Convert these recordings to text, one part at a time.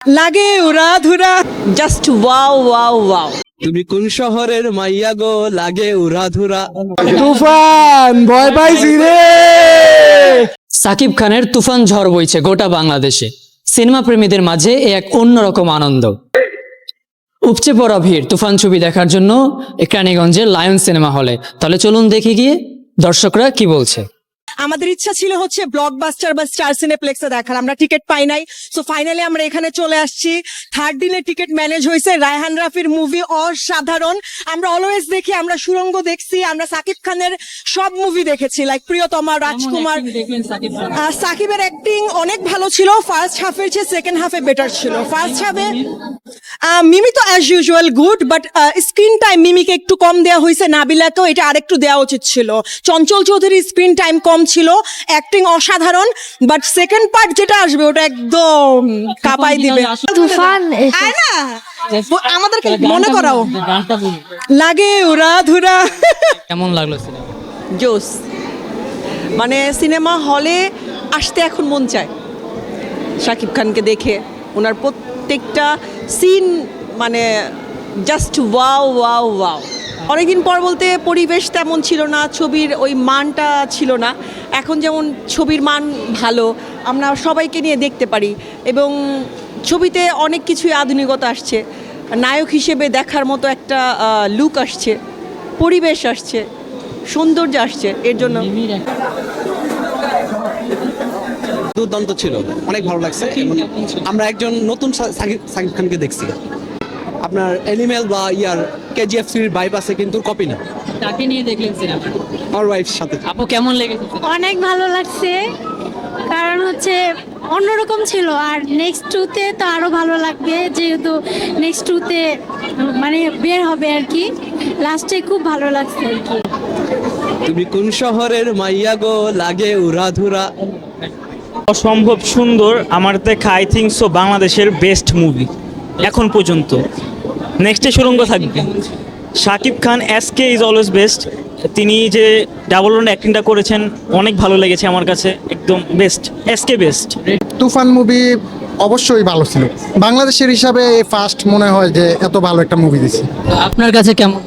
লাগে উড়া ধুরা জাস্ট ওয়াও ওয়াও ওয়াও তুমি কোন শহরের মাইয়া গো? লাগে উড়াধুরা। তুফান ভয় পাইছি রে। সাকিব খানের তুফান ঝড় বইছে গোটা বাংলাদেশে। সিনেমা প্রেমীদের মাঝে এ এক অন্যরকম আনন্দ। উপচে পড়া ভিড় তুফান ছবি দেখার জন্য কেরানীগঞ্জের লায়ন সিনেমা হলে। তাহলে চলুন দেখে গিয়ে দর্শকরা কি বলছে। আমাদের ইচ্ছা ছিল হচ্ছে ব্লকবাস্টার বা স্টার সিনেপ্লেক্সে দেখার আমরা টিকিট পাই নাই। সো ফাইনালি আমরা এখানে চলে আসছি। থার্ড দিনে টিকিট ম্যানেজ হয়েছে রায়হান রাফির মুভি অসাধারণ। আমরা অলওয়েজ দেখি আমরা সুরঙ্গ দেখছি আমরা সাকিব খানের সব মুভি দেখেছি। লাইক প্রিয়তমা রাজকুমার সাকিবের অ্যাক্টিং অনেক ভালো ছিল। ফার্স্ট হাফের চেয়ে সেকেন্ড হাফে বেটার ছিল। ফার্স্ট হাফে মিমি তো as usual good but screen time মিমিকে একটু কম দেওয়া হয়েছে। নাবিলাকেও এটা আরেকটু দেওয়া উচিত ছিল। চঞ্চল চৌধুরীর স্ক্রিন টাইম কম ছিল অ্যাক্টিং অসাধারণ বাট সেকেন্ড পার্ট যেটা আসবে ওটা একদম কাপাই দিবে। তুফান না! আমাদেরকে মনে করাও। লাগে উড়া ধুরা কেমন লাগল জোস। মানে সিনেমা হলে আসতে এখন মন চায়। শাকিব খানকে দেখে ওনার প্রত্যেকটা সিন মানে জাস্ট ওয়াও ওয়াও ওয়াও অনেকদিন পর বলতে পরিবেশ তেমন ছিল না, ছবির ওই মানটা ছিল না। এখন যেমন ছবির মান ভালো, আমরা সবাইকে নিয়ে দেখতে পারি। এবং ছবিতে অনেক কিছুই আধুনিকতা আসছে। নায়ক হিসেবে দেখার মতো একটা লুক আসছে। পরিবেশ আসছে। সৌন্দর্য আসছে এর জন্য। দুর্দান্ত ছিল। অনেক ভালো লাগছে। আমরা একজন নতুন সা- সাকিব খানকে দেখছি। আপনার এনিমেল বা ইয়ার কেজিএফ সির বাইপ আছে কিন্তু কপি না। তাকে নিয়ে দেখলেন সিনেমা আমার ওয়াইফ সাথে। আপু কেমন লেগেছে অনেক ভালো লাগছে। কারণ হচ্ছে অন্যরকম ছিল। আর নেক্সট টুতে তো আরও ভালো লাগবে। যেহেতু নেক্সট টুতে মানে বের হবে আর কি। লাস্টে খুব ভালো লাগছে আর কি। তুমি কোন শহরের মাইয়া গো? লাগে উড়াধুরা। অসম্ভব সুন্দর আমার দেখা আই থিঙ্ক সো বাংলাদেশের বেস্ট মুভি এখন পর্যন্ত। নেক্সটে সুরঙ্গ থাকবে। Shakib Khan S K is always best তিনি যে ডাবল রাউন্ড অ্যাক্টিংটা করেছেন অনেক ভালো লেগেছে আমার কাছে একদম best S K best Toofan movie অবশ্যই ভালো ছিল। বাংলাদেশের হিসাবে ফার্স্ট মনে হয় যে এত ভালো একটা মুভি দিছে আপনার কাছে কেমন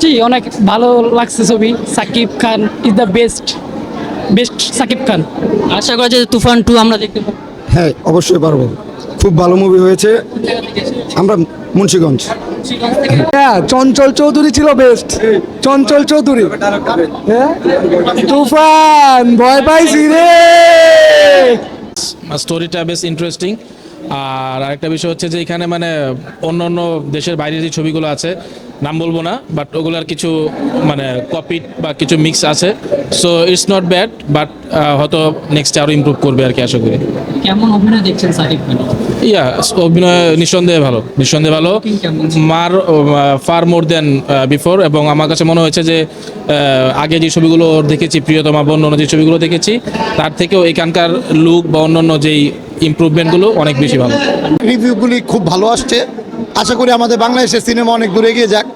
জি অনেক ভালো লাগছে ছবি। Shakib Khan is the best best Shakib Khan. আশা করা যায় যে তুফান টু আমরা দেখতে পাবো। হ্যাঁ অবশ্যই পারব। খুব ভালো মুভি হয়েছে। আমরা মুন্সীগঞ্জ। হ্যাঁ চঞ্চল চৌধুরী ছিল বেস্ট চঞ্চল চৌধুরী। হ্যাঁ? তুফান ভয় পাইছি রে। স্টোরিটা বেশ ইন্টারেস্টিং আর আরেকটা বিষয় হচ্ছে যে এখানে মানে অন্য অন্য দেশের বাইরের যে ছবিগুলো আছে নাম বলব না বাট ওগুলার কিছু মানে কপি বা কিছু মিক্স আছে। So it's not bad but হয়তো নেক্সট আরও ইমপ্রুভ করবে আর কি আশা করি। কেমন অভিনয় দেখছেন সাকিব ইয়া অভিনয় নিঃসন্দেহে ভালো নিঃসন্দেহে ভালো। মার ফার মোর দেন বিফোর এবং আমার কাছে মনে হয়েছে যে আগে যে ছবিগুলো দেখেছি প্রিয়তমা বা অন্য অন্য যে ছবিগুলো দেখেছি তার থেকেও এখানকার লুক বা অন্যান্য যেই ইমপ্রুভমেন্টগুলো অনেক বেশি ভালো। রিভিউগুলি খুব ভালো আসছে। আশা করি আমাদের বাংলাদেশের সিনেমা অনেক দূরে এগিয়ে যাক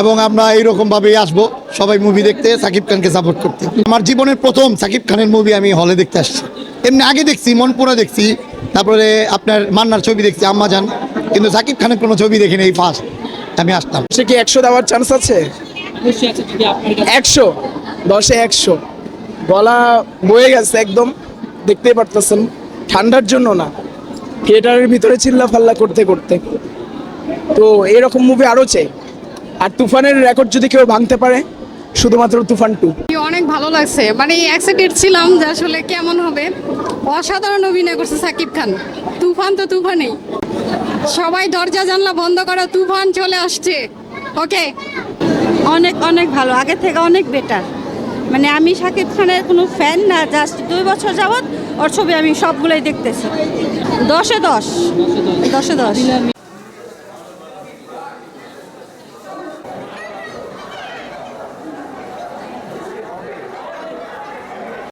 এবং আমরা এইরকমভাবেই আসব। সবাই মুভি দেখতে সাকিব খানকে সাপোর্ট করতে। আমার জীবনের প্রথম সাকিব খানের মুভি আমি হলে দেখতে আসছি। এমনি আগে দেখছি মনপুরা দেখছি তারপরে আপনার মান্নার ছবি দেখছি আম্মা যান। কিন্তু সাকিব খানের কোনো ছবি দেখিনি এই ফার্স্ট আমি আসতাম। সে কি একশো দেওয়ার চান্স আছে? একশো? দশে একশো। গলা বয়ে গেছে একদম। দেখতেই পারতেছেন। ঠান্ডার জন্য না। থিয়েটারের ভিতরে চিল্লা ফাল্লা করতে করতে। তো এরকম মুভি আরও চাই। আর তুফানের রেকর্ড যদি কেউ ভাঙতে পারে শুধুমাত্র তুফান টু অনেক ভালো লাগছে। মানে এক্সাইটেড ছিলাম যে আসলে কেমন হবে। অসাধারণ অভিনয় করছে সাকিব খান। তুফান তো তুফানেই। সবাই দরজা জানলা বন্ধ করা তুফান চলে আসছে। ওকে অনেক অনেক ভালো। আগে থেকে অনেক বেটার মানে আমি শাকিব খানের কোনো ফ্যান না জাস্ট দুই বছর যাবৎ ওর ছবি আমি সবগুলোই দেখতেছি। দশে দশ। দশে দশ।